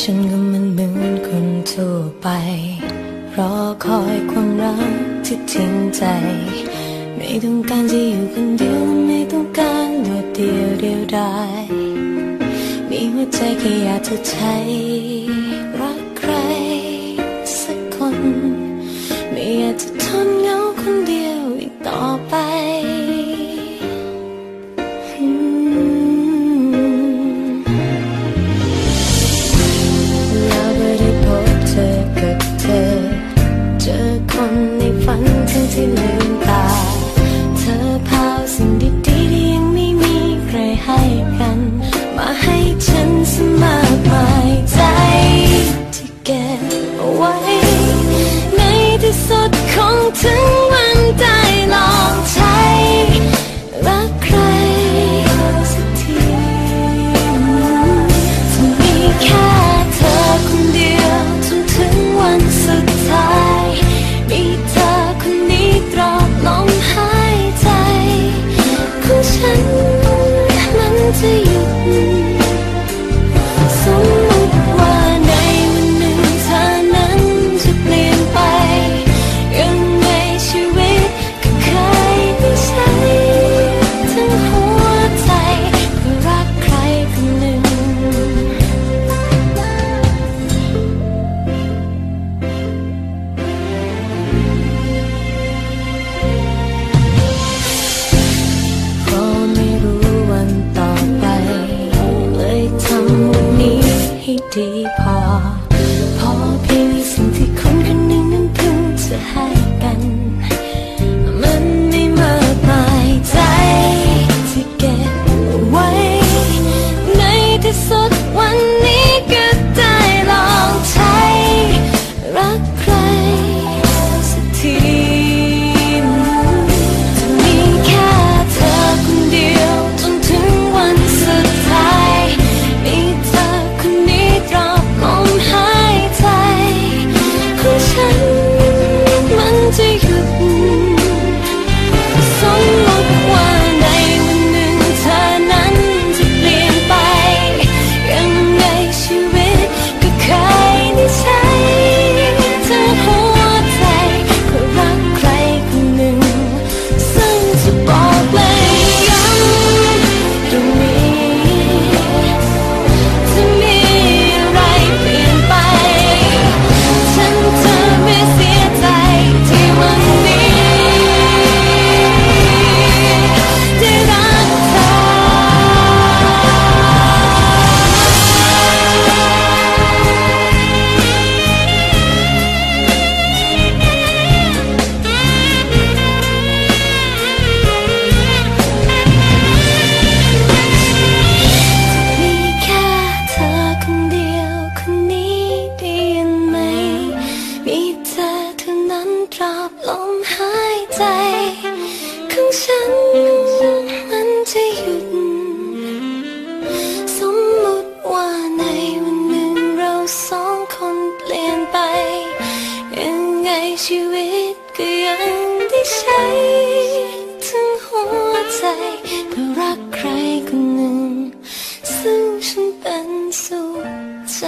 ฉันก็มันเหมือนคนทั่วไป รอคอยความรักที่ทิ้งใจ ไม่ต้องการจะอยู่คนเดียว ไม่ต้องการโดดเดี่ยวเดียวดายมีหัวใจแค่อยากจะใช้รัก sin ti. deep heart. ฉันมันจะหยุด สมมติว่าในวันหนึ่งเราสองคนเปลี่ยนไป ยังไงชีวิตก็ยังได้ใช้ถึงหัวใจเพื่อรักใครคนหนึ่ง ซึ่งฉันเป็นสุขใจ